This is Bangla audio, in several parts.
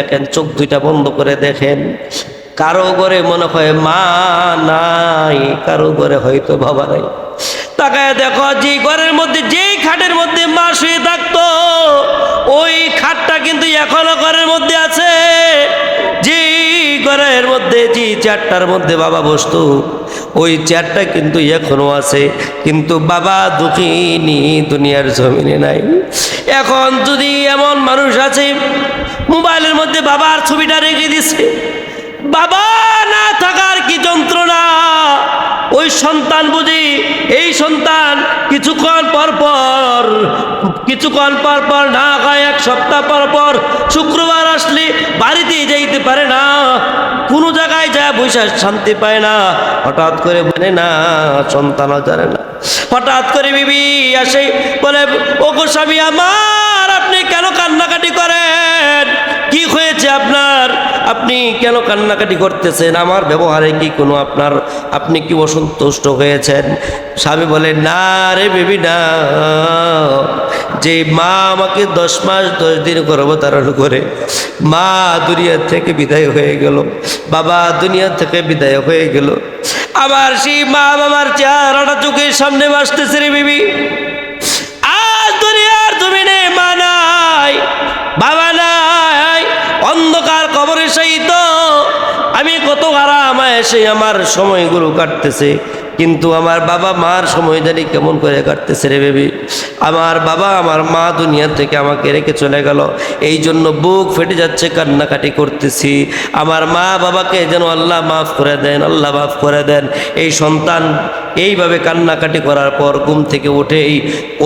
দেখেন, চোখ দুইটা বন্ধ করে দেখেন। কারও ঘরে মনে হয় মা নাই, কারও ঘরে হয়তো বাবা নাই। তাকায় দেখো, যে ঘরের মধ্যে যেই খাটের মধ্যে মা শুয়ে থাকতো, ওই খাটটা কিন্তু এখনও ঘরের মধ্যে আছে। ঘরের মধ্যে যে চেয়ারটার মধ্যে বাবা বসতো, ওই চেয়ারটা কিন্তু এখনও আছে, কিন্তু বাবা দুঃখিনী দুনিয়ার জমিনে নাই। এখন যদি এমন মানুষ আছে, মোবাইলের মধ্যে বাবার ছবিটা রেখে দিছে বাবা না থাকার কি যন্ত্রণা? ওই সন্তান বুঝি, এই সন্তান কিছুক্ষণ পর পর কিছুক্ষণ পর পর না খায়, এক সপ্তাহ পর পর শুক্রবার আসলে বাড়িতে যাইতে পারে না, কোনো জায়গায় যায় বৈশা শান্তি পায় না। হঠাৎ করে বলে, না, সন্তানও জানে না। হঠাৎ করে বিবি আসে, বলে ও গো স্বামী, আমার আপনি কেন কান্নাকাটি করেন? কি হয়েছে আপনার? আপনি কেন কান্নাকাটি করতেছেন? আমার ব্যবহারে কি কোনো আপনার, আপনি কি অসন্তুষ্ট হয়েছেন? স্বামী বলে না রে বেবি, না। যে মা আমাকে দশ মাস, দশ দিন গর্ভধারণ করে, মা দুনিয়া থেকে বিদায় হয়ে গেল, বাবা দুনিয়া থেকে বিদায় হয়ে গেল। আবার সেই মা বাবার চেহারাটা চোখের সামনে বাসতেছে রে বিবি। আজ দুনিয়ার জমিনে মা নাই, বাবা নাই, অন্ধকার কবরে সেই তো। আমি কত আরাম এসে আমার সময়গুলো কাটতেছে। কিন্তু আমার বাবা মার সময় জানি কেমন করে কাটতেছে রে বেবি? আমার বাবা, আমার মা দুনিয়া থেকে আমাকে রেখে চলে গেল। এই জন্য বুক ফেটে যাচ্ছে, কান্নাকাটি করতেছি। আমার মা বাবাকে যেন আল্লাহ মাফ করে দেন, আল্লাহ মাফ করে দেন। এই সন্তান এইভাবে কান্নাকাটি করার পর ঘুম থেকে উঠেই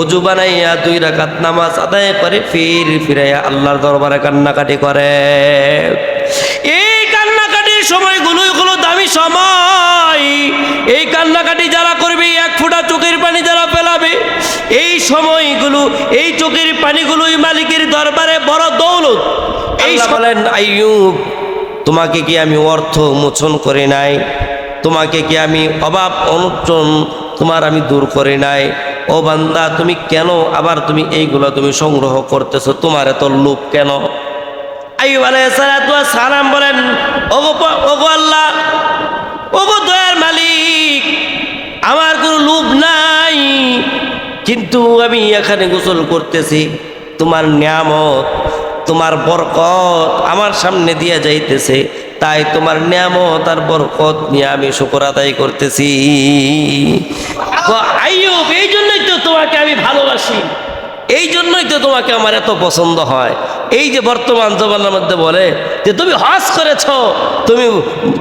অজু বানাইয়া দুই রাকাত নামাজ আদায় করে ফির ফিরাইয়া আল্লাহর দরবারে কান্নাকাটি করে। এই কান্নাকাটির সময়গুলোই সময়। এই কান্নাকাটি যারা করবে এক ফোঁটা চোখের পানি যারা ফেলাবে এই সময়গুলো এই চোখের পানিগুলোই মালিকের দরবারে বড় দৌলত। এই বলেন আইয়ুব তোমাকে কি আমি অর্থ মোচন করে নাই? তোমাকে কি আমি অভাব অনটন তোমার আমি দূর করে নাই? ও বান্দা তুমি কেন আবার তুমি এইগুলো তুমি সংগ্রহ করতেছো? তোমার এত লোভ কেন? সালাতু ওয়াস সালাম বলেন ওগো ওগো আল্লাহ ওগো দয়ার মালিক, আমার কোনো লোভ নাই, কিন্তু আমি এখানে গোসল করতেছি, তোমার নিয়ামত, তোমার বরকত আমার সামনে দিয়ে যাইতেছে, তাই তোমার নিয়ামত আর বরকত নিয়ে আমি শুকর আদায় করতেছি। এই জন্যই তো তোমাকে আমি ভালোবাসি, এই জন্যই তো তোমাকে আমার এত পছন্দ হয়। এই যে বর্তমান জমানার মধ্যে বলে যে তুমি হজ করেছ, তুমি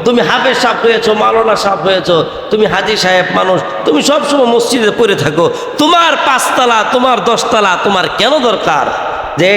তুমি হাফেজ সাপ হয়েছ মালনা সাপ হয়েছ, তুমি হাজি সাহেব মানুষ, তুমি সবসময় মসজিদে পড়ে থাকো, তোমার পাঁচতলা, তোমার দশতলা, তোমার কেন দরকার? যে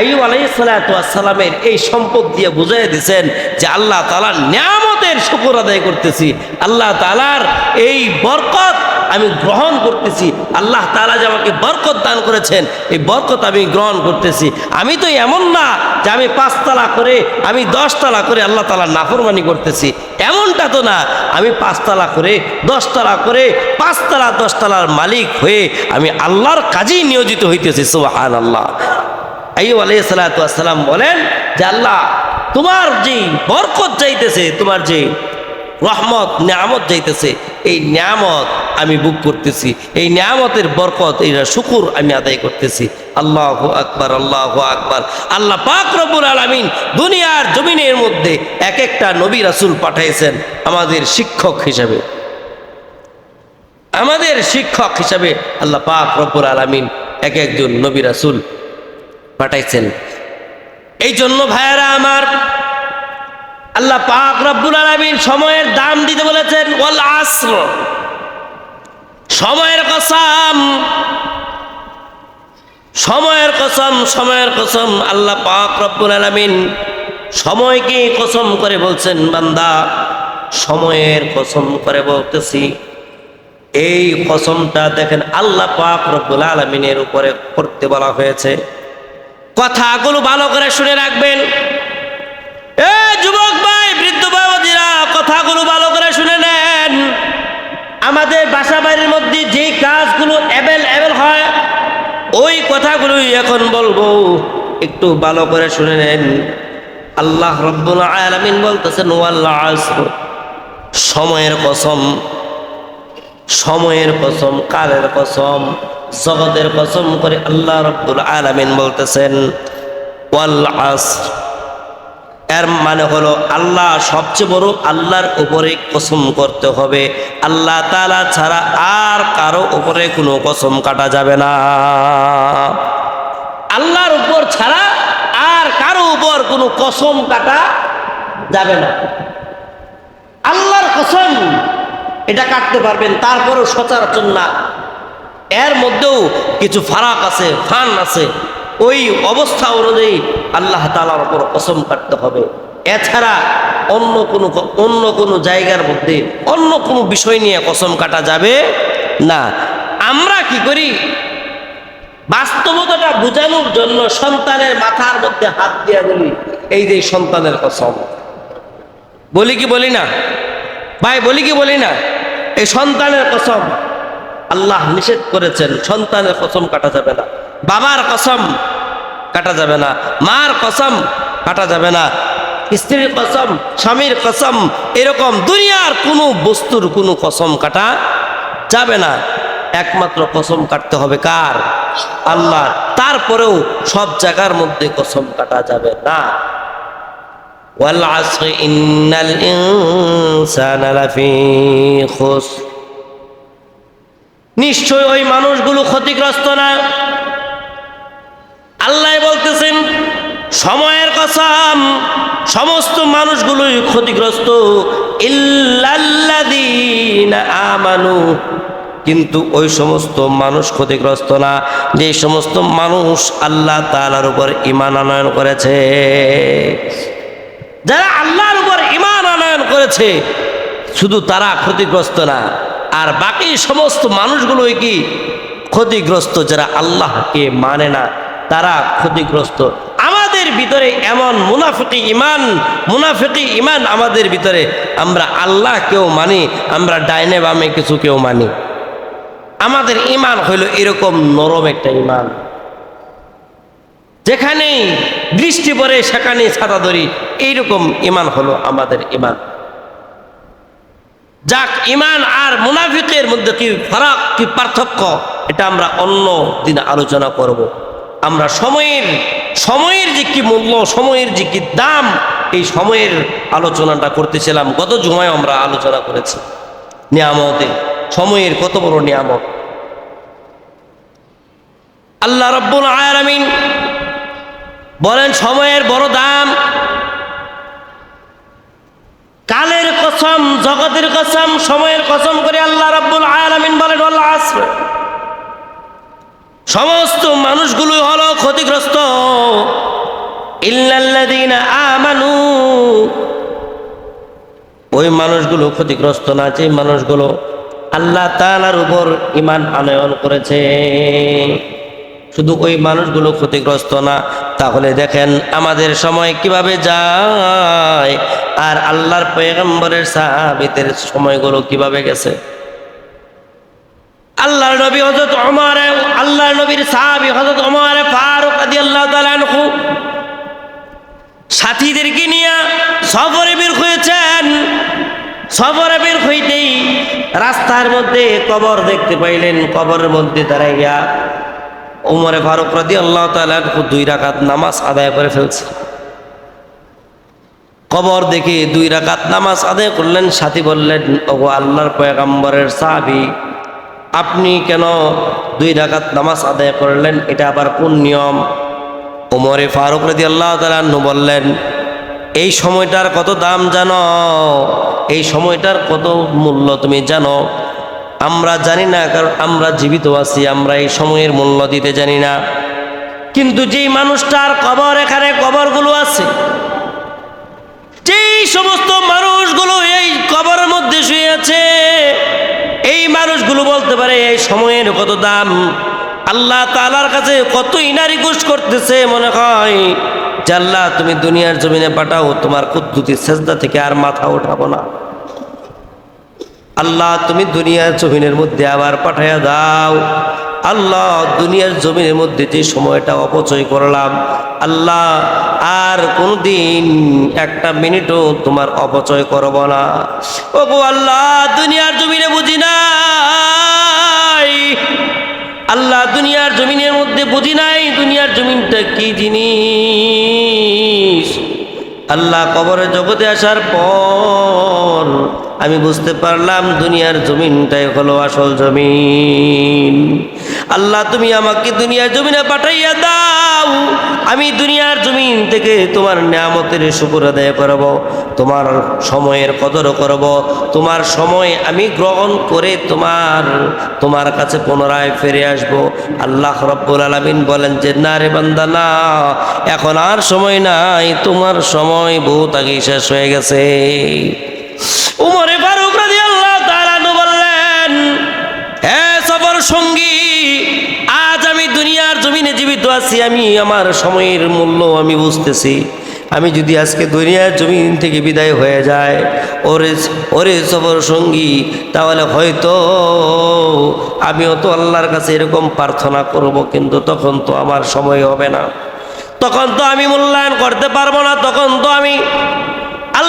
আইব আলাইসালামের এই সম্পদ দিয়ে বুঝাই দিছেন যে আল্লাহ তালার নিয়ামতের শুকুর আদায় করতেছি। আল্লাহ তালার এই বরকত আমি গ্রহণ করতেছি। আল্লাহ তালা যে আমাকে বরকত দান করেছেন, এই বরকত আমি গ্রহণ করতেছি। আমি তো এমন না যে আমি পাঁচতলা করে, আমি দশতলা করে আল্লাহ তালা নাফরমানি করতেছি। এমনটা তো না। আমি পাঁচতলা করে, দশতলা করে, পাঁচতলা দশতলার মালিক হয়ে আমি আল্লাহর কাজেই নিয়োজিত হইতেছি সুবাহান আল্লাহ আইব আলাইসালাম বলেন যে, আল্লাহ, তোমার যে বরকত চাইতেছে তোমার যে রহমত, নিয়ামত যাইতেছে। এই নিয়ামত আমি বুক করতেছি। এই নিয়ামতের বরকত এইটা শুকুর আমি আদায় করতেছি। আল্লাহ আকবার আল্লাহ আকবার। আল্লাহ পাক রব্বুল আলমিন দুনিয়ার জমিনের মধ্যে এক একটা নবী রাসুল পাঠাইছেন আমাদের শিক্ষক হিসাবে। আমাদের শিক্ষক হিসাবে আল্লাহ পাক রব্বুল আলমিন এক একজন নবী রাসুল পাঠাইছেন। এই জন্য ভাইয়েরা আমার আল্লাহ পাক রব্বুল আলমিন সময়ের দাম দিতে বলেছেন, ওয়াল আসর। সময়ের কসম। সময়ের কসম সময়ের কসম, আল্লাহ পাক রব্বুল আলমিন সময়কে কসম করে বলছেন, বান্দা, সময়ের কসম করে বলতেছি। এই কসমটা দেখেন আল্লাহ পাক রব্বুল আলমিনের উপরে করতে বলা হয়েছে। কথাগুলো ভালো করে শুনে রাখবেন এ যুবক ভাই বৃদ্ধ বাবাজিরা কথাগুলো ভালো করে শুনে নেন। আমাদের বাসা বাড়ির মধ্যে যে কাজগুলো অ্যাভেল অ্যাভেল হয়, ওই কথাগুলোই এখন বলব। একটু ভালো করে শুনে নেন। আল্লাহ রব্বুল আলামিন বলতেছেন সময়ের কসম সময়ের কসম, কালের কসম, জগতের কসম করে আল্লাহ রব্বুল আলামিন বলতেছেন ওয়াল আসর এর মানে হলো আল্লাহ সবচেয়ে বড় আল্লাহর উপরে কসম করতে হবে। আল্লাহ তালা ছাড়া আর কারও উপরে কোনো কসম কাটা যাবে না। আল্লাহর উপর ছাড়া আর কারও উপর কোনো কসম কাটা যাবে না। আল্লাহর কসম এটা কাটতে পারবেন, তারপরেও সচরাচর না। এর মধ্যেও কিছু ফারাক আছে, ফান আছে ওই অবস্থা অনুযায়ী আল্লাহ তালার উপর কসম কাটতে হবে। এছাড়া অন্য কোনো অন্য কোনো জায়গার মধ্যে অন্য কোনো বিষয় নিয়ে কসম কাটা যাবে না। আমরা কি করি? বাস্তবতাটা বোঝানোর জন্য সন্তানের মাথার মধ্যে হাত দিয়া বলি, এই যে সন্তানের কসম। বলি কি বলি না? ভাই, বলি কি বলি না? এই সন্তানের কসম। আল্লাহ নিষেধ করেছেন, সন্তানের কসম কাটা যাবে না। বাবার কসম কাটা যাবে না, মার কসম কাটা যাবে না, স্ত্রীর কসম, স্বামীর কসম, এরকম দুনিয়ার কোনো বস্তুর কোনো কসম কাটা যাবে না। একমাত্র কসম কাটতে হবে কার? আল্লাহ। তারপরেও সব জায়গার মধ্যে কসম কাটা যাবে না। নিশ্চয় ওই মানুষগুলো ক্ষতিগ্রস্ত না। আল্লাহ বলতেছেন, সময়ের কসম, সমস্ত মানুষগুলোই ক্ষতিগ্রস্ত। আমানু। কিন্তু ওই সমস্ত মানুষ ক্ষতিগ্রস্ত না, যে সমস্ত মানুষ আল্লাহ তাআলার উপর ইমান আনয়ন করেছে। যারা আল্লাহর উপর ইমান আনয়ন করেছে, শুধু তারা ক্ষতিগ্রস্ত না, আর বাকি সমস্ত মানুষগুলোই কি ক্ষতিগ্রস্ত, যারা আল্লাহকে মানে না। তারা ক্ষতিগ্রস্ত। আমাদের ভিতরে এমন মুনাফিকি ইমান মুনাফিকি ইমান আমাদের ভিতরে। আমরা আল্লাহ কেউ মানি, আমরা ডাইনে বামে কিছু কেউ মানি। আমাদের ইমান হইল এরকম নরম একটা ইমান যেখানেই বৃষ্টি পড়ে সেখানে ছাতা ধরি, এইরকম ইমান হলো আমাদের ইমান যাক ইমান আর মুনাফিকের মধ্যে কি ফারাক, কি পার্থক্য, এটা আমরা অন্য দিন আলোচনা করব। আমরা সময়ের সময়ের যে কি মূল্য, সময়ের যে কি দাম, এই সময়ের আলোচনাটা করতেছিলাম। গত জুমায় আমরা আলোচনা করেছি। নিয়ামতের সময়ের কত বড় নিয়ামত। আল্লাহ রব্বুল আয়ালামিন বলেন, সময়ের বড় দাম। কালের কসম, জগতের কসম, সময়ের কসম করে আল্লাহ রব্বুল আলামিন বলেন আল্লাহ আসর। সমস্ত মানুষগুলো হলো ক্ষতিগ্রস্ত। আমানু। ওই মানুষগুলো ক্ষতিগ্রস্ত না যে মানুষগুলো আল্লাহ তালার উপর ইমান আনয়ন করেছে। শুধু ওই মানুষগুলো ক্ষতিগ্রস্ত না, তাহলে দেখেন আমাদের সময় কীভাবে যায়, আর আল্লাহর পয়গম্বরের সাহাবিদের সময়গুলো কীভাবে গেছে। আল্লাহর নবী হযরত ওমর, আল্লাহর নবীর সাহাবী হযরত ওমর ফারুক রাদিয়াল্লাহু তাআলা আনহু। সাথীদেরকে নিয়ে সফরে বের হয়েছেন। সফরে বের হইতেই রাস্তার মধ্যে কবর দেখতে পাইলেন। কবরের মধ্যে দাঁড়াইয়া উমরে ফারুক রাদি আল্লাহ তালা দুই রাকাত নামাজ আদায় করে ফেলছে। কবর দেখে দুই রাকাত নামাজ আদায় করলেন। সাথী বললেন ও আল্লাহর পয়গাম্বরের সাহাবি আপনি কেন দুই রাকাত নামাজ আদায় করলেন? এটা আবার কোন নিয়ম? ওমরে ফারুক রাদি আল্লাহ তালু বললেন, এই সময়টার কত দাম জানো? এই সময়টার কত মূল্য তুমি জানো? আমরা জানি না, কারণ আমরা জীবিত আছি, আমরা এই সময়ের মূল্য দিতে জানি না। কিন্তু যেই মানুষটার কবর, এখানে কবরগুলো আছে যেই সমস্ত মানুষগুলো এই কবরের মধ্যে শুয়ে আছে। এই মানুষগুলো বলতে পারে, এই সময়ের কত দাম। আল্লাহ তালার কাছে কত ইনারি ঘুষ করতেছে মনে হয়। আল্লাহ, তুমি দুনিয়ার জমিনে পাঠাও, তোমার কুদ্দুতি সেজদা থেকে আর মাথা উঠাবো না। আল্লাহ, তুমি দুনিয়ার জমিনের মধ্যে আবার পাঠাইয়া দাও। আল্লাহ, দুনিয়ার জমিনের মধ্যে যে সময়টা অপচয় করলাম আল্লাহ, আর কোনদিন একটা মিনিটও তোমার অপচয় করব না। ও গো আল্লাহ, দুনিয়ার জমিনে বুঝি নাই। আল্লাহ, দুনিয়ার জমিনের মধ্যে বুঝি নাই দুনিয়ার জমিনটা কি জিনিস। আল্লাহ কবরের জগতে আসার পর আমি বুঝতে পারলাম দুনিয়ার জমিনটাই হলো আসল জমিন। আল্লাহ, তুমি আমাকে দুনিয়ার জমিনে পাঠাইয়া দাও। আমি দুনিয়ার জমিন থেকে তোমার নিয়ামতের শুকুর আদায় করব, তোমার সময়ের কদর করব, তোমার সময় আমি গ্রহণ করে তোমার তোমার কাছে পুনরায় ফিরে আসব। আল্লাহ রব্বুল আলমিন বলেন যে, না রে বান্দা, না। এখন আর সময় নাই, তোমার সময় বহুত আগে শেষ হয়ে গেছে। উমরে ফারুক রাজি আল্লাহ তাআলাহু বললেন হে সফর সঙ্গী জমিনে জীবিত আছি, আমি আমার সময়ের মূল্য আমি বুঝতেছি। আমি যদি আজকে দুনিয়ার জমিন থেকে বিদায় হয়ে যায় ওরে ওরে সফর সঙ্গী, তাহলে হয়তো আমিও তো আল্লাহর কাছে এরকম প্রার্থনা করব, কিন্তু তখন তো আমার সময় হবে না। তখন তো আমি মূল্যায়ন করতে পারব না, তখন তো আমি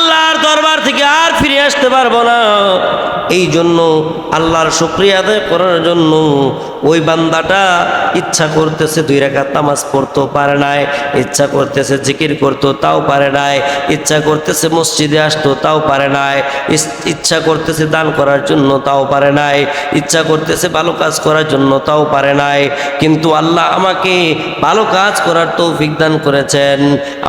আল্লাহর দরবার থেকে আর ফিরে আসতে পারব না। এই জন্য আল্লাহর শুক্রিয়া আদায় করার জন্য ওই বান্দাটা ইচ্ছা করতেছে দুই রেখা তামাজ পড়তেও পারে নাই, ইচ্ছা করতেছে জিকির করতো তাও পারে নাই, ইচ্ছা করতেছে মসজিদে আসতো তাও পারে নাই ইচ্ছা করতেছে দান করার জন্য তাও পারে নাই, ইচ্ছা করতেছে ভালো কাজ করার জন্য তাও পারে নাই। কিন্তু আল্লাহ আমাকে ভালো কাজ করার তৌফিক দান করেছেন,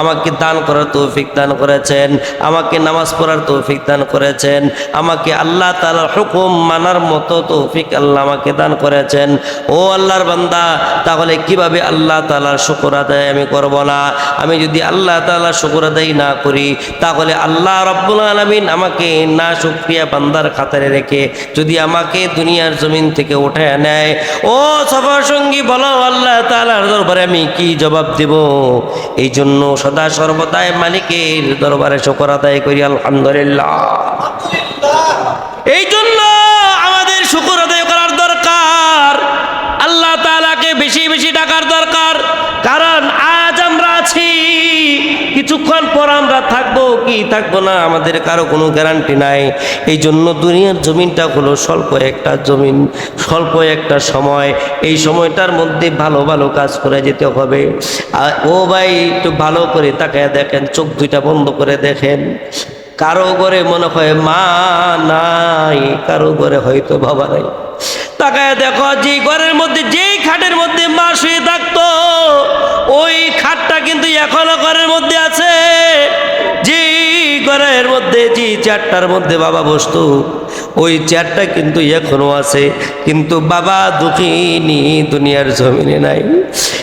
আমাকে দান করার তৌফিক দান করেছেন, আমাকে নামাজ পড়ার তৌফিক দান করেছেন, আমাকে আল্লাহ তালার হুকুম মানার মতো তৌফিক আল্লাহ আমাকে দান করেছেন। ও আল্লাহর বান্দা, তাহলে কীভাবে আল্লাহ তালার শুকর আদায় আমি করব না? আমি যদি আল্লাহ তালার শুকর আদায় না করি, তাহলে আল্লাহ রব্বুল আলমিন আমাকে না শুক্রিয়া বান্দার খাতারে রেখে যদি আমাকে দুনিয়ার জমিন থেকে উঠে নেয়। ও সফর সঙ্গী বলো আল্লাহ তালার দরবারে আমি কি জবাব দেব? এই জন্য সদা সর্বদাই মালিকের দরবারে শুকর আদায় করি, আলহামদুলিল্লাহ। এই জন্য আমাদের শুকুর আদায় করার দরকার। আল্লাহ তালাকে বেশি বেশি ডাকার দরকার। কারণ কিছুক্ষণ পর আমরা থাকব কি থাকব না, আমাদের কারও কোনো গ্যারান্টি নাই। এই জন্য দুনিয়ার জমিনটা হলো স্বল্প একটা জমিন, স্বল্প একটা সময়। এই সময়টার মধ্যে ভালো ভালো কাজ করে যেতে হবে। আর ও ভাই, একটু ভালো করে তাকায় দেখেন, চোখ দুইটা বন্ধ করে দেখেন। কারও ঘরে মনে হয় মা নাই, কারও ঘরে হয়তো বাবা নাই। তাকায় দেখো, যে ঘরের মধ্যে যেই খাটের মধ্যে মা শুয়ে থাকতো। ওই খাটটা কিন্তু এখনও ঘরের মধ্যে আছে। যে ঘরের মধ্যে যে চেয়ারটার মধ্যে বাবা বসতো। ওই চেয়ারটা কিন্তু এখনও আছে। কিন্তু বাবা দুঃখিনী দুনিয়ার জমিনে নাই।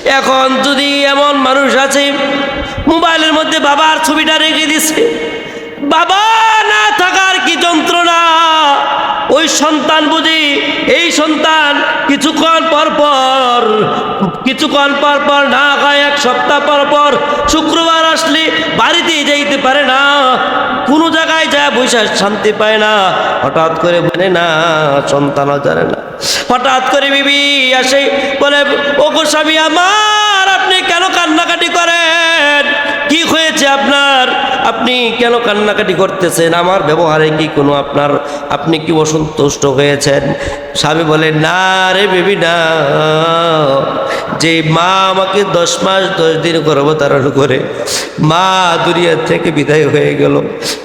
এখন যদি এমন মানুষ আছে, মোবাইলের মধ্যে বাবার ছবিটা রেখে দিছে। বাবা না থাকার কি যন্ত্রণা? ওই সন্তান বুঝি, এই সন্তান কিছুক্ষণ পর পর, কিছুক্ষণ পর পর না খায়, এক সপ্তাহ পর পর শুক্রবার আসলে বাড়িতে যাইতে পারে না, কোনো জায়গায় যায় বৈশা শান্তি পায় না, হঠাৎ করে বলে না, সন্তানও জানে না। হঠাৎ করে বিবি আসে, বলে ও স্বামী আমার, আপনি কেন কান্নাকাটি করেন? কি হয়েছে আপনার? আপনি কেন কান্নাকাটি করতেছেন? আমার ব্যবহারে কি কোনো আপনার, আপনি কি অসন্তুষ্ট হয়েছেন? স্বামী বলে, না রে বেবি, না। যে মা আমাকে দশ মাস, দশ দিন গর্ভধারণ করে, মা দুনিয়া থেকে বিদায় হয়ে গেল,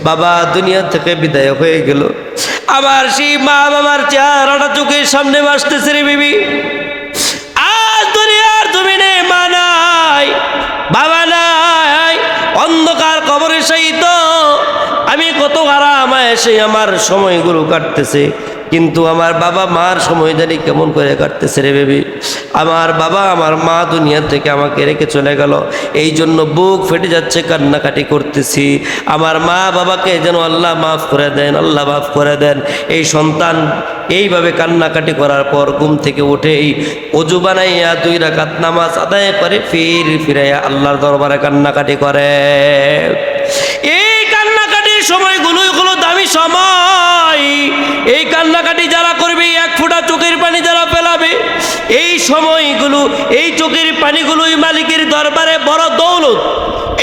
বাবা দুনিয়া থেকে বিদায় হয়ে গেল। আবার সেই মা বাবার চেহারাটা চোখের সামনে বাসতেছে রে বিবি। আজ দুনিয়ার জমিনে মা নাই, বাবা নাই। অন্ধকার কবরে সহিত আমি কত আরাম এসে আমার সময়গুলো কাটতেছে, কিন্তু আমার বাবা মার সময় জানি কেমন করে কাটতেছে রে বেবি? আমার বাবা আমার মা দুনিয়া থেকে আমাকে রেখে চলে গেল এই জন্য বুক ফেটে যাচ্ছে, কান্নাকাটি করতেছি। আমার মা বাবাকে যেন আল্লাহ মাফ করে দেন, আল্লাহ মাফ করে দেন। এই সন্তান এইভাবে কান্নাকাটি করার পর ঘুম থেকে উঠেই অজু বানাইয়া দুই রাকাত নামাজ আদায় করে ফির ফিরাইয়া আল্লাহর দরবারে কান্নাকাটি করে। সময়গুলোই হলো দামি সময়। এই কান্নাকাটি যারা করবে, এক ফোঁটা চোখের পানি যারা পেলাবে এই সময়গুলো, এই চোখের পানিগুলোই মালিকের দরবারে বড় দৌলত।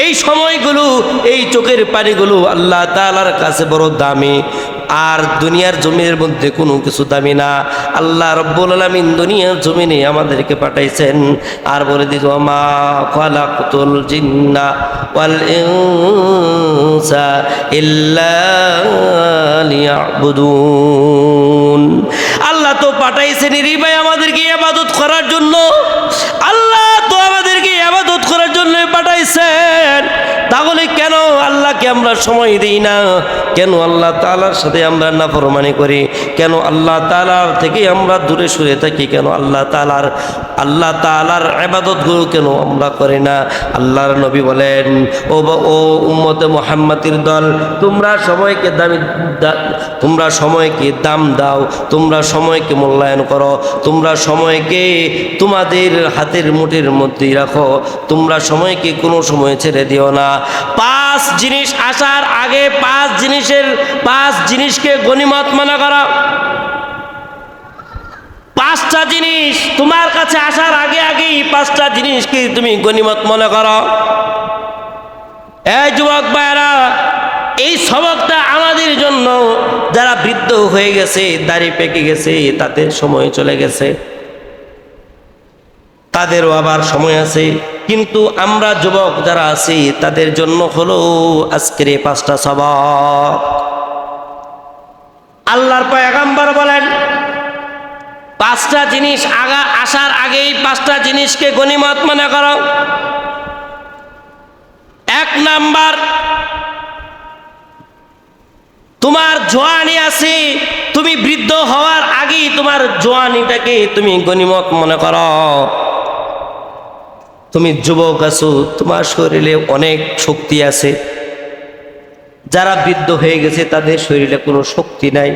এই সময়গুলো, এই চোখের পানিগুলো আল্লাহ তালার কাছে বড় দামি। আর দুনিয়ার জমিনের মধ্যে কোনো কিছু দামি না। আল্লাহ রব্বুল আলমিন দুনিয়ার জমিনে আমাদেরকে পাঠাইছেন আর বলে দিত মা খালাকতুল জিন্না ওয়াল ইল্লা লিয়াবুদুন। সময় দিই না। কেন আল্লাহ তালার সাথে আমরা নাফরমানি করি? কেন আল্লাহ তালার থেকে আমরা দূরে সরে থাকি? কেন আল্লাহ তালার আল্লাহ তালার আবাদতগুলো কেন আমরা করি না? আল্লাহর নবী বলেন, ও ও উম্মতে মোহাম্মতির দল, তোমরা সময়কে দামি তোমরা সময়কে দাম দাও, তোমরা সময়কে মূল্যায়ন করো, তোমরা সময়কে তোমাদের হাতের মুঠির মধ্যেই রাখো, তোমরা সময়কে কোনো সময় ছেড়ে দিও না। পাঁচ জিনিস আসার আগে পাঁচ জিনিসের, পাঁচ জিনিসকে গণিমত মনে করা। পাঁচটা জিনিস তোমার কাছে আসার আগে আগেই পাঁচটা জিনিসকে তুমি গণিমত মনে করো। এই যুবক ভাইরা এই সবকটা আমাদের জন্য যারা বৃদ্ধ হয়ে গেছে, দাড়ি পেকে গেছে তাদের সময় চলে গেছে। তাদেরও আবার সময় আছে। কিন্তু আমরা যুবক যারা আছি, তাদের জন্য হলো আজকের এই পাঁচটা সবক আল্লাহর পয়গাম্বর বলেন, পাঁচটা জিনিস আগা, আসার আগেই পাঁচটা জিনিসকে গণিমত মনে করো। এক নাম্বার, তোমার জোয়ানি আছে, তুমি বৃদ্ধ হওয়ার আগেই তোমার জোয়ানিটাকে তুমি গণিমত মনে করো। তুমি যুবক আছো, তোমার শরীরে অনেক শক্তি আছে। যারা বৃদ্ধ হয়ে গেছে, তাদের শরীরে কোনো শক্তি নাই।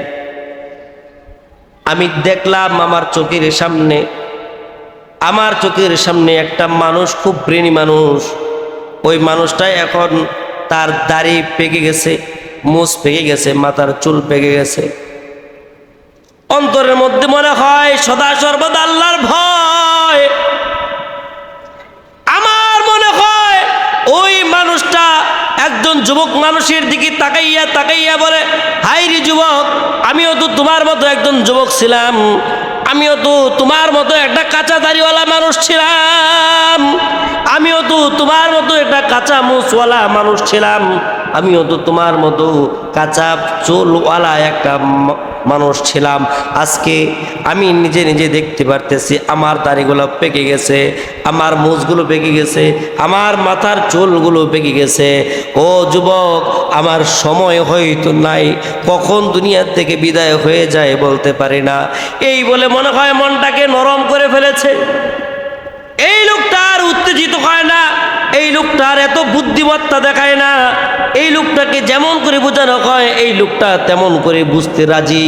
আমি দেখলাম আমার চোখের সামনে, আমার চোখের সামনে একটা মানুষ, খুব ব্রেনি মানুষ। ওই মানুষটাই এখন তার দাড়ি পেকে গেছে, মুছ পেকে গেছে, মাথার চুল পেকে গেছে। অন্তরের মধ্যে মনে হয়, সদা সর্বদা আল্লাহর ভয় আমার মনে হয় ওই মানুষটা একজন যুবক মানুষের দিকে তাকাইয়া তাকাইয়া বলে হাই রে যুবক, আমিও তো তোমার মতো একজন যুবক ছিলাম। আমিও তো তোমার মতো একটা কাঁচা দাড়িওয়ালা মানুষ ছিলাম। আমিও তো তোমার মতো একটা কাঁচা মুছওয়ালা মানুষ ছিলাম। আমিও তো তোমার মতো কাঁচা চুলওয়ালা একটা মানুষ ছিলাম। আজকে আমি নিজে নিজে দেখতে পারতেছি, আমার দাড়িগুলো পেকে গেছে, আমার মুজগুলো পেকে গেছে, আমার মাথার চুলগুলো পেকে গেছে। ও যুবক, আমার সময় হয়তো নাই, কখন দুনিয়ার থেকে বিদায় হয়ে যায় বলতে পারি না। এই বলে মনে হয় মনটাকে নরম করে ফেলেছে। এই লোকটা আর উত্তেজিত হয় না, এই লোকটার এত বুদ্ধিমত্তা দেখায় না, এই লোকটাকে যেমন করে বোঝানো হয়, এই লোকটা তেমন করে বুঝতে রাজি।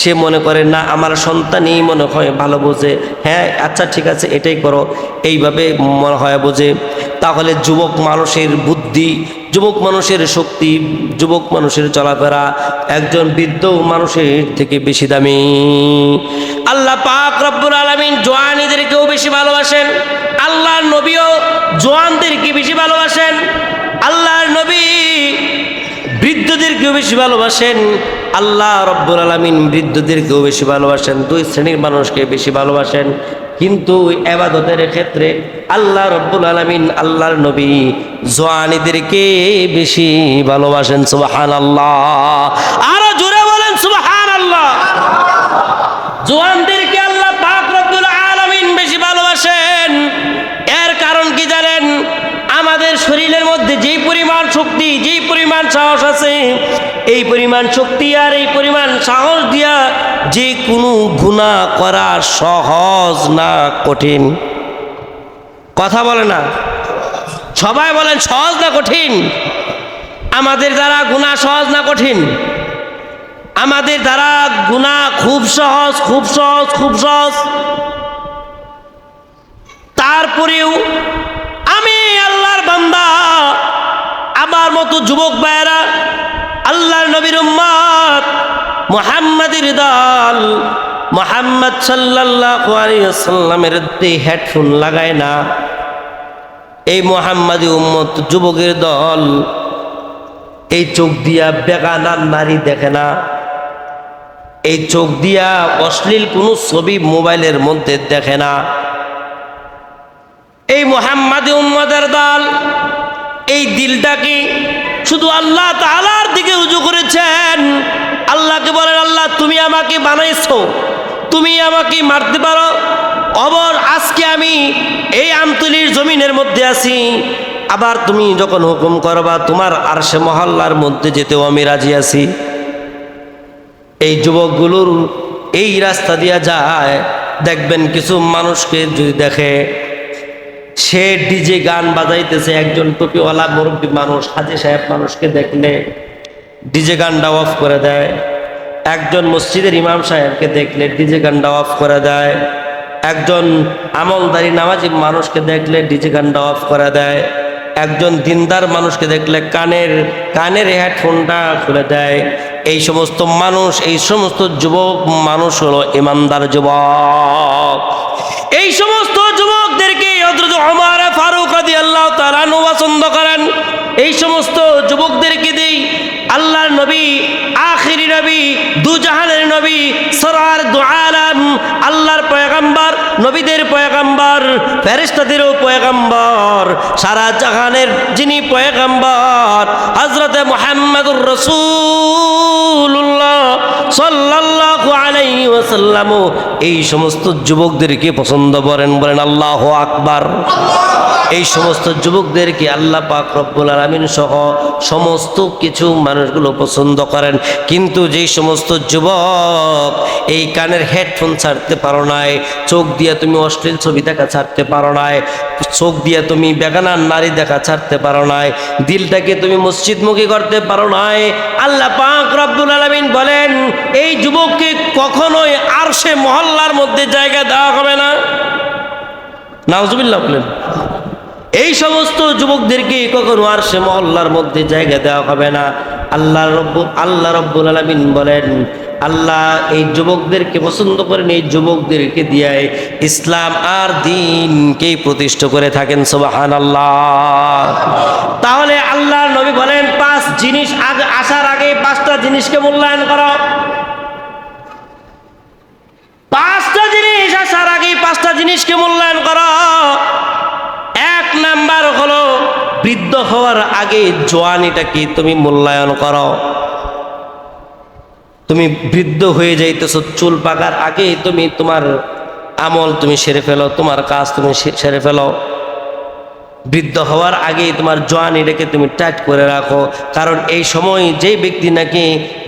সে মনে করে, না, আমার সন্তানই মনে হয় ভালো বোঝে। হ্যাঁ আচ্ছা ঠিক আছে, এটাই করো। এইভাবে মনে হয় বোঝে। তাহলে যুবক মানুষের বুদ্ধি যুবক মানুষের শক্তি, যুবক মানুষের চলাফেরা, একজন বৃদ্ধ মানুষের থেকে বেশি দামি। আল্লাহ পাক রব্বুল আলমিন জোয়ানিদেরকেও বেশি ভালোবাসেন। আল্লাহর নবীও জোয়ানদেরকে বেশি ভালোবাসেন। আল্লাহর নবী বৃদ্ধদেরকেও বেশি ভালোবাসেন। আল্লাহ রব্বুল আলমিন বৃদ্ধদেরকেও বেশি ভালোবাসেন। দুই শ্রেণির মানুষকে বেশি ভালোবাসেন। কিন্তু এবাদতের ক্ষেত্রে আল্লাহ রব্বুল আলমিন আল্লাহর নবী জোয়ানিদেরকে বেশি ভালোবাসেন সুবাহান আল্লাহ আরও জোরে বলেন সুবাহান আল্লাহ জোয়ানদেরকে আল্লাহ পাক রব্বুল আলামিন বেশি ভালোবাসেন। এর কারণ কি জানেন? আমাদের শরীরের মধ্যে যে পরিমাণ শক্তি, যেই পরিমাণ সাহস আছে, এই পরিমাণ শক্তি আর এই পরিমাণ সাহস দিয়া যে কোনো গুণা করা সহজ না কঠিন। কথা বলে না? সবাই বলেন, সহজ না কঠিন? আমাদের দ্বারা গুণা সহজ না কঠিন? আমাদের দ্বারা গুণা খুব সহজ খুব সহজ খুব সহজ। তারপরেও মতো যুবক ভাইয়েরা, আল্লাহর নবীর উম্মত মোহাম্মদের দল, মোহাম্মদ সাল্লাল্লাহু আলাইহি হেডফোন লাগায় না। এই মোহাম্মদী উম্মত যুবকের দল, এই চোখ দিয়া বেগানার নারী দেখে না। এই চোখ দিয়া অশ্লীল কোনো ছবি মোবাইলের মধ্যে দেখে না। এই মোহাম্মদী উম্মদের দল এই দিলটাকে শুধু আল্লাহ তাআলার দিকে উজু করেছেন। আল্লাহকে বলেন, আল্লাহ, তুমি আমাকে বানাইছো, তুমি আমাকে মারতে পারো। অবর আজকে আমি এই আমতলির জমিনের মধ্যে আছি। আবার তুমি যখন হুকুম করবা, তোমার আর সে মহল্লার মধ্যে যেতেও আমি রাজি আছি। এই যুবকগুলোর এই রাস্তা দিয়া যায়, দেখবেন কিছু মানুষকে যদি দেখে সে ডিজে গান বাজাইতেছে, একজন টুপিওয়ালা মুরব্বী মানুষ, হাজি সাহেব মানুষকে দেখলে ডিজে গানটা অফ করে দেয়। একজন মসজিদের ইমাম সাহেবকে দেখলে ডিজে গানটা অফ করে দেয়। একজন আমলদারি নামাজি মানুষকে দেখলে ডিজে গানটা অফ করে দেয়। একজন দিনদার মানুষকে দেখলে কানের কানের হেডফোনটা খুলে দেয়। এই সমস্ত মানুষ, এই সমস্ত যুবক মানুষ হলো ইমানদার যুবক। এই সমস্ত রাদিয়াল্লাহু তাআলা পছন্দ করেন। এই সমস্ত যুবকদেরকে দেই আল্লাহর নবী, আখিরি নবী, দুজাহানের নবী, সরার দু আলম আল্লাহর পয়গাম্বার, নবীদের পয়গাম্বর, ফেরেশতাদেরও পয়গাম্বর, সারা জাহানের যিনি পয়গাম্বর, হযরতে মুহাম্মদুর রসুল্লাহ সাল্লাল্লাহু আলাইহি ওয়াসাল্লাম এই সমস্ত যুবকদেরকে পছন্দ করেন, বলেন আল্লাহ আকবার। এই সমস্ত যুবকদেরকে আল্লাহ পাক রব্বুল আলামিন সহ সমস্ত কিছু মানুষগুলো পছন্দ করেন। কিন্তু যেই সমস্ত যুবক এই কানের হেডফোন ছাড়তে পারো নাই, চোখ দিয়ে তুমি অশ্লীল ছবি দেখা ছাড়তে পারো নাই, চোখ দিয়ে তুমি বেগানার নারী দেখা ছাড়তে পারো নাই, দিলটাকে তুমি মসজিদমুখী করতে পারো নাই, আল্লাহ পাক রব্বুল আলামিন বলেন, এই যুবককে কখনোই আর সে মহল্লার মধ্যে জায়গা দেওয়া হবে না। নাউজুবিল্লাহ বলেন। এই সমস্ত যুবকদেরকে কখনো আর সে মহল্লার মধ্যে জায়গা দেওয়া হবে না। আল্লাহ রব্বু, আল্লাহ রব্বুল আলমিন বলেন, আল্লাহ এই যুবকদেরকে পছন্দ করেন এই যুবকদেরকে দিয়ে ইসলাম আর দিনকেই প্রতিষ্ঠা করে থাকেন সোবাহান আল্লাহ তাহলে আল্লাহ নবী বলেন, পাঁচ জিনিস আগে আসার আগে পাঁচটা জিনিসকে মূল্যায়ন করো। পাঁচটা জিনিস আসার আগে পাঁচটা জিনিসকে মূল্যায়ন করো। বৃদ্ধ হওয়ার আগে জোয়ানিটাকে তুমি মূল্যায়ন করো? তুমি বৃদ্ধ হয়ে যাইতেছ চুল পাকার আগে, তুমি তোমার আমল তুমি সেরে ফেলো, তোমার কাজ তুমি সেরে ফেলো। বৃদ্ধ হওয়ার আগেই তোমার জোয়ানিটাকে তুমি টাইট করে রাখো, কারণ এই সময় যেই ব্যক্তি নাকি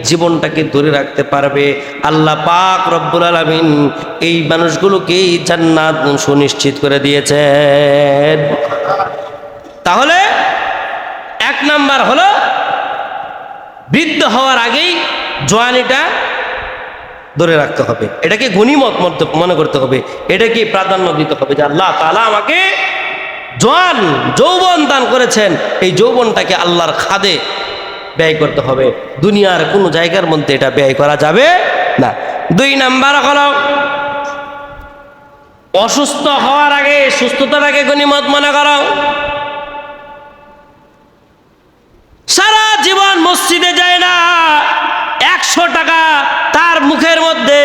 জীবনটাকে ধরে রাখতে পারবে, আল্লাহ পাক রব্বুল আলমিন এই মানুষগুলোকেই জান্নাত সুনিশ্চিত করে দিয়েছেন। তাহলে এক নাম্বার হলো বৃদ্ধ হওয়ার আগেই জোয়ানিটা ধরে রাখতে হবে। এটাকে গণিমত মত- মনে করতে হবে। এটাকে প্রাধান্য দিতে হবে যে আল্লাহ তাআলা আমাকে জোয়ান, যৌবন দান করেছেন। এই যৌবনটাকে আল্লাহর খাদে ব্যয় করতে হবে। দুনিয়ার কোনো জায়গার মধ্যে এটা ব্যয় করা যাবে না। দুই নাম্বার হলো অসুস্থ হওয়ার আগে সুস্থতাটাকে গণিমত মনে করো সারা জীবন মসজিদে যায় না। একশো টাকা তার মুখের মধ্যে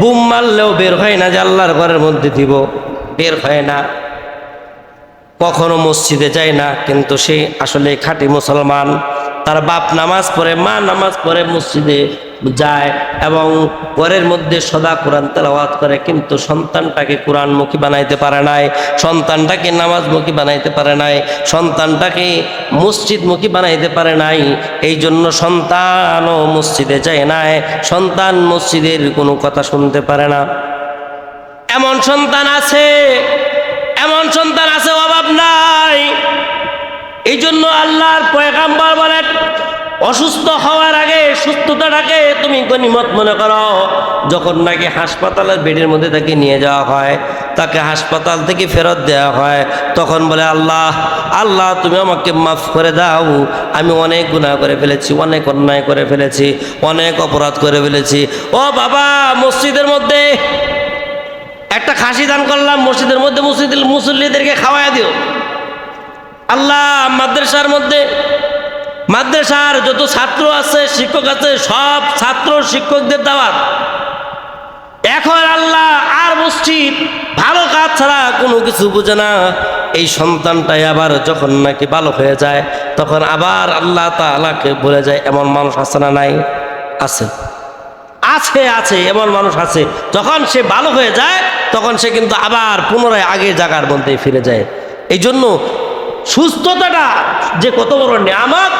বুম মারলেও বের হয় না যে আল্লাহর ঘরের মধ্যে দিব, বের হয় না। কখনো মসজিদে যায় না, কিন্তু সে আসলে খাঁটি মুসলমান। তার বাপ নামাজ পড়ে, মা নামাজ পড়ে মসজিদে। যায় এবং ঘরের মধ্যে সদা কোরআন তেলাওয়াত করে, কিন্তু সন্তানটাকে কোরআনমুখী বানাইতে পারে নাই, সন্তানটাকে নামাজমুখী বানাইতে পারে নাই, সন্তানটাকে মসজিদমুখী বানাইতে পারে নাই এই জন্য সন্তানও মসজিদে যায় নাই, সন্তান মসজিদের কোনো কথা শুনতে পারে না। এমন সন্তান আছে, এমন সন্তান আছে, অভাব নাই। এই জন্য আল্লাহর পয়গাম্বর বলেন অসুস্থ হওয়ার আগে সুস্থতাটাকে তুমি গনিমত মনে করো। যখন নাকি হাসপাতালের বেডের মধ্যে তাকে নিয়ে যাওয়া হয়, তাকে হাসপাতাল থেকে ফেরত দেওয়া হয়, তখন বলে, আল্লাহ আল্লাহ, তুমি আমাকে মাফ করে দাও। আমি অনেক গুনাহ করে ফেলেছি, অনেক অন্যায় করে ফেলেছি, অনেক অপরাধ করে ফেলেছি। ও বাবা, মসজিদের মধ্যে একটা খাসি দান করলাম, মসজিদের মধ্যে মসজিদ মুসল্লিদেরকে খাওয়াই দিও। আল্লাহ, মাদ্রাসার মধ্যে মাদ্রাসার যত ছাত্র আছে, শিক্ষক আছে, সব ছাত্র শিক্ষকদের দাওয়াত। এখন আল্লাহ আর মসজিদ ভালো কাজ ছাড়া কোনো কিছু বুঝে না। এই সন্তানটাই আবার যখন নাকি ভালো হয়ে যায়, তখন আবার আল্লাহ তালাকে বলে যায়, এমন মানুষ আছে না নাই? আছে। আছে আছে, এমন মানুষ আছে। যখন সে ভালো হয়ে যায়, তখন সে কিন্তু আবার পুনরায় আগের জায়গার মধ্যে ফিরে যায়। এই জন্য সুস্থতাটা যে কত বড় নিয়ামত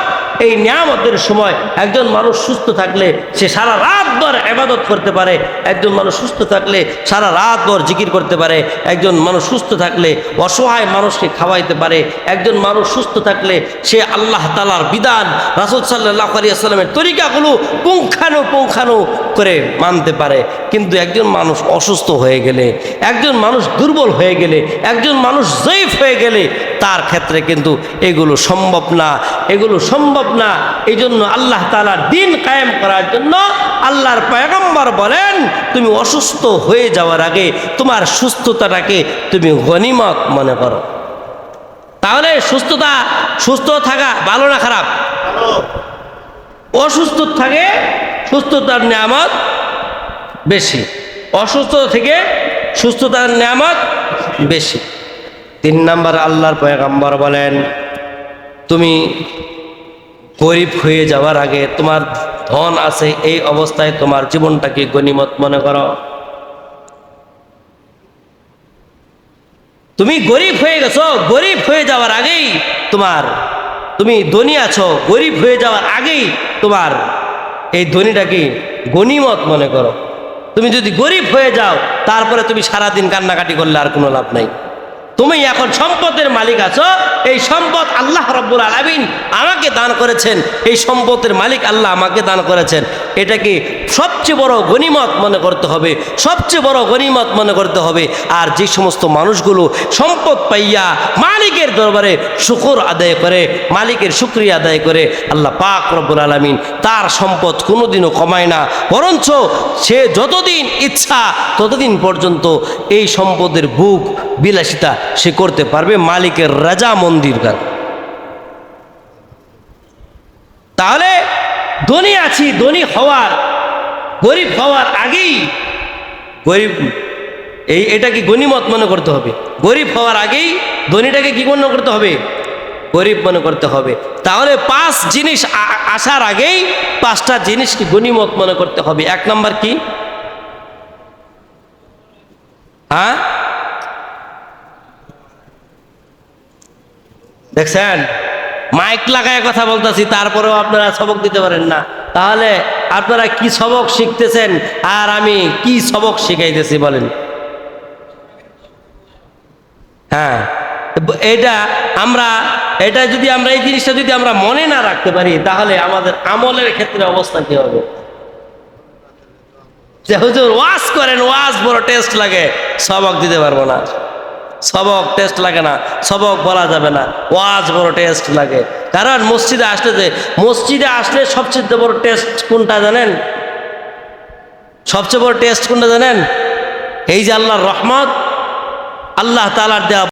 এই নিয়ামতের সময় একজন মানুষ সুস্থ থাকলে সে সারা রাত ভর এবাদত করতে পারে, একজন মানুষ সুস্থ থাকলে সারা রাত ভর জিকির করতে পারে, একজন মানুষ সুস্থ থাকলে অসহায় মানুষকে খাওয়াইতে পারে, একজন মানুষ সুস্থ থাকলে সে আল্লাহ তালার বিধান, রাসুল সাল্লাহ আলিয়াল্লামের তরিকাগুলো পুঙ্খানু পুঙ্খানু করে মানতে পারে। কিন্তু একজন মানুষ অসুস্থ হয়ে গেলে, একজন মানুষ দুর্বল হয়ে গেলে, একজন মানুষ জয়ীফ হয়ে গেলে তার ক্ষেত্রে কিন্তু এগুলো সম্ভব না। এগুলো সম্ভব না। এই জন্য আল্লাহ তালার দিন কায়েম করার জন্য আল্লাহর পয়গম্বর বলেন, তুমি অসুস্থ হয়ে যাওয়ার আগে তোমার সুস্থতাটাকে তুমি গনিমত মনে করো। তাহলে সুস্থতা, সুস্থ থাকা ভালো না খারাপ? অসুস্থ থাকে সুস্থতার নিয়ামত বেশি। অসুস্থ থেকে সুস্থতার নিয়ামত বেশি। তিন নাম্বার আল্লাহর পয়গাম্বর বলেন, তুমি গরিব হয়ে যাওয়ার আগে তোমার ধন আছে, এই অবস্থায় তোমার জীবনটাকে গনিমত মনে করো। তুমি গরিব হয়ে গেছো, গরিব হয়ে যাওয়ার আগেই তোমার, তুমি ধনী আছো, গরিব হয়ে যাওয়ার আগেই তোমার এই ধনীটাকে গনিমত মনে করো। তুমি যদি গরিব হয়ে যাও, তারপরে তুমি সারাদিন কান্নাকাটি করলে আর কোনো লাভ নাই। তুমি এখন সম্পদের মালিক আছো, এই সম্পদ আল্লাহ রব্বুল আলমিন আমাকে দান করেছেন, এই সম্পদের মালিক আল্লাহ আমাকে দান করেছেন। এটাকে সবচেয়ে বড় গনিমত মনে করতে হবে, সবচেয়ে বড় গনিমত মনে করতে হবে। আর যে সমস্ত মানুষগুলো সম্পদ পাইয়া মালিকের দরবারে শুকর আদায় করে, মালিকের শুক্রিয়া আদায় করে, আল্লাহ পাক রব্বুল আলমিন তার সম্পদ কোনোদিনও কমায় না। বরঞ্চ সে যতদিন ইচ্ছা ততদিন পর্যন্ত এই সম্পদের বুক বিলাসিতা সে করতে পারবে মালিকের রাজা মন্দির তাহলে ধনী আছি, ধনী হওয়ার, গরিব হওয়ার আগেই গরিব, এই এটাকে গণিমত মনে করতে হবে। গরিব হওয়ার আগেই ধনীটাকে কি মনে করতে হবে? গরিব মনে করতে হবে। তাহলে পাঁচ জিনিস আসার আগেই পাঁচটা জিনিসকে গণিমত মনে করতে হবে। এক নম্বর কি? হ্যাঁ? দেখছেন? মাইক লাগায় কথা বলতেছি, তারপরেও আপনারা সবক দিতে পারেন না। তাহলে আপনারা কি সবক শিখতেছেন আর আমি কি সবক শিখাইতেছি বলেন। হ্যাঁ এটা আমরা, এটা যদি আমরা, এই জিনিসটা যদি আমরা মনে না রাখতে পারি, তাহলে আমাদের আমলের ক্ষেত্রে অবস্থা কি হবে? যে হুজুর ওয়াজ করেন, ওয়াজ বড় টেস্ট লাগে, সবক দিতে পারব না। সবক টেস্ট লাগে না, সবক বলা যাবে না, ওয়াজ বড় টেস্ট লাগে। কারণ মসজিদে আসলে যে, মসজিদে আসলে সবচেয়ে বড় টেস্ট কোনটা জানেন? সবচেয়ে বড় টেস্ট কোনটা জানেন? এই যে আল্লাহর রহমত, আল্লাহ তালার দেওয়া